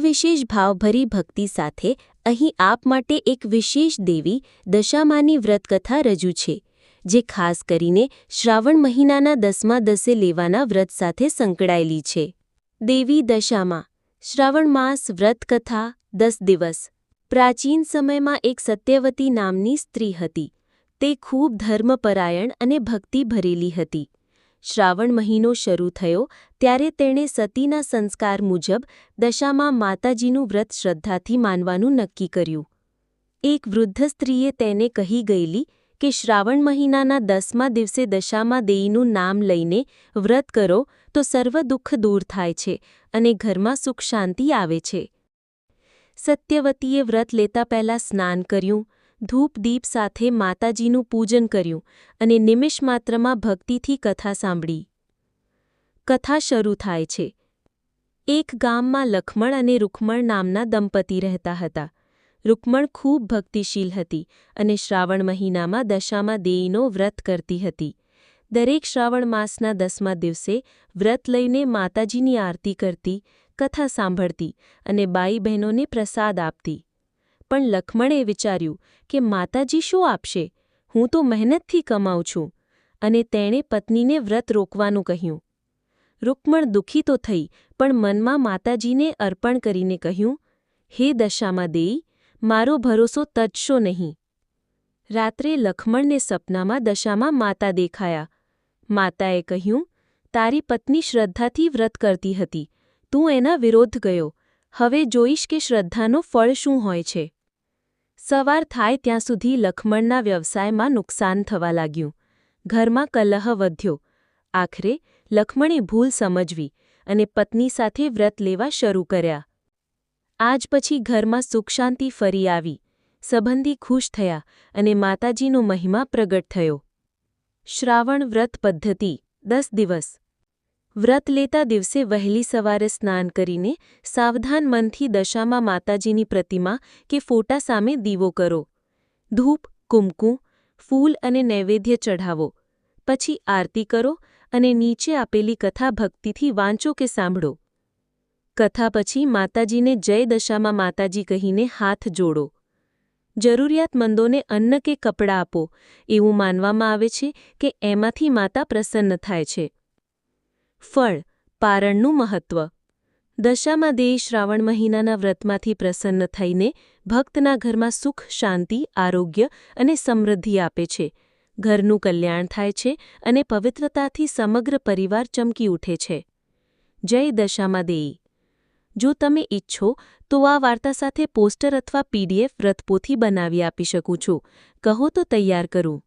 અવિશેષ ભાવભરી ભક્તિ સાથે અહીં આપ માટે એક વિશેષ દેવી દશામાની વ્રતકથા રજૂ છે, જે ખાસ કરીને શ્રાવણ મહિનાના દસમા દસે લેવાના વ્રત સાથે સંકળાયેલી છે. દેવી દશામાં, શ્રાવણ માસ વ્રતકથા, દસ દિવસ. પ્રાચીન સમયમાં એક સત્યવતી નામની સ્ત્રી હતી. તે ખૂબ ધર્મપરાયણ અને ભક્તિ ભરેલી હતી. શ્રાવણ મહિનો શરૂ થયો ત્યારે તેણે સતીના સંસ્કાર મુજબ દશામાં માતાજીનું વ્રત શ્રદ્ધાથી માનવાનું નક્કી કર્યું. એક વૃદ્ધ સ્ત્રીએ તેને કહી ગયેલી કે શ્રાવણ મહિનાના દસમા દિવસે દશામાં દેઈનું નામ લઈને વ્રત કરો તો સર્વ દુઃખ દૂર થાય છે અને ઘરમાં સુખ શાંતિ આવે છે. સત્યવતીએ વ્રત લેતા પહેલાં સ્નાન કર્યું ધૂપ દીપ સાથે માતાજીનું પૂજન કર્યું અને નિમિષ માત્રમાં ભક્તિથી કથા સાંભળી. કથા શરૂ થાય છે. એક ગામમાં લખમણ અને રૂકમણ નામના દંપતી રહેતા હતા. રૂકમણ ખૂબ ભક્તિશીલ હતી અને શ્રાવણ મહિનામાં દશામાં દેઈનો વ્રત કરતી હતી. દરેક શ્રાવણ માસના દસમા દિવસે વ્રત લઈને માતાજીની આરતી કરતી, કથા સાંભળતી અને બાઈ બહેનોને પ્રસાદ આપતી. પણ લખમણે વિચાર્યું કે માતાજી શું આપશે? હું તો મહેનતથી કમાઉં છું. અને તેણે પત્નીને વ્રત રોકવાનું કહ્યું. રૂકમણ દુઃખી તો થઈ, પણ મનમાં માતાજીને અર્પણ કરીને કહ્યું, હે દશામાં દેઈ મારો ભરોસો તજશો નહીં. રાત્રે લખમણને સપનામાં દશામાં માતા દેખાયા. માતાએ કહ્યું, તારી પત્ની શ્રદ્ધાથી વ્રત કરતી હતી. તું એના વિરોધ ગયો. હવે જોઈશ કે શ્રદ્ધાનો ફળ શું હોય છે. સવાર થાય ત્યાં સુધી લખમણના વ્યવસાયમાં નુકસાન થવા લાગ્યું. ઘરમાં કલહ વધ્યો. આખરે લખમણે ભૂલ સમજવી અને પત્ની સાથે વ્રત લેવા શરૂ કર્યા. આજ પછી ઘરમાં સુખશાંતિ ફરી આવી. સંબંધી ખુશ થયા અને માતાજીનો મહિમા પ્રગટ થયો. શ્રાવણ વ્રત પદ્ધતિ, દસ દિવસ. વ્રત લેતા દિવસે વહેલી સવારે સ્નાન કરીને સાવધાન મનથી દશામાં માતાજીની પ્રતિમા કે ફોટા સામે દીવો કરો. ધૂપ કુમકું ફૂલ અને નૈવેદ્ય ચઢાવો. પછી આરતી કરો અને નીચે આપેલી કથા ભક્તિથી વાંચો કે સાંભળો. કથા પછી માતાજીને જય દશામાં માતાજી કહીને હાથ જોડો. જરૂરિયાતમંદોને અન્ન કે કપડાં આપો. એવું માનવામાં આવે છે કે એમાંથી માતા પ્રસન્ન થાય છે. ફળ, પારણનું મહત્વ. દશામાં દેહ શ્રાવણ મહિનાના વ્રતમાંથી પ્રસન્ન થઈને ભક્તના ઘરમાં સુખ, શાંતિ, આરોગ્ય અને સમૃદ્ધિ આપે છે. ઘરનું કલ્યાણ થાય છે અને પવિત્રતાથી સમગ્ર પરિવાર ચમકી ઉઠે છે. જય દશામાં દેઈ જો તમે ઈચ્છો, તો આ વાર્તા સાથે પોસ્ટર અથવા પીડીએફ વ્રતપોથી બનાવી આપી શકું છું. કહો તો તૈયાર કરું.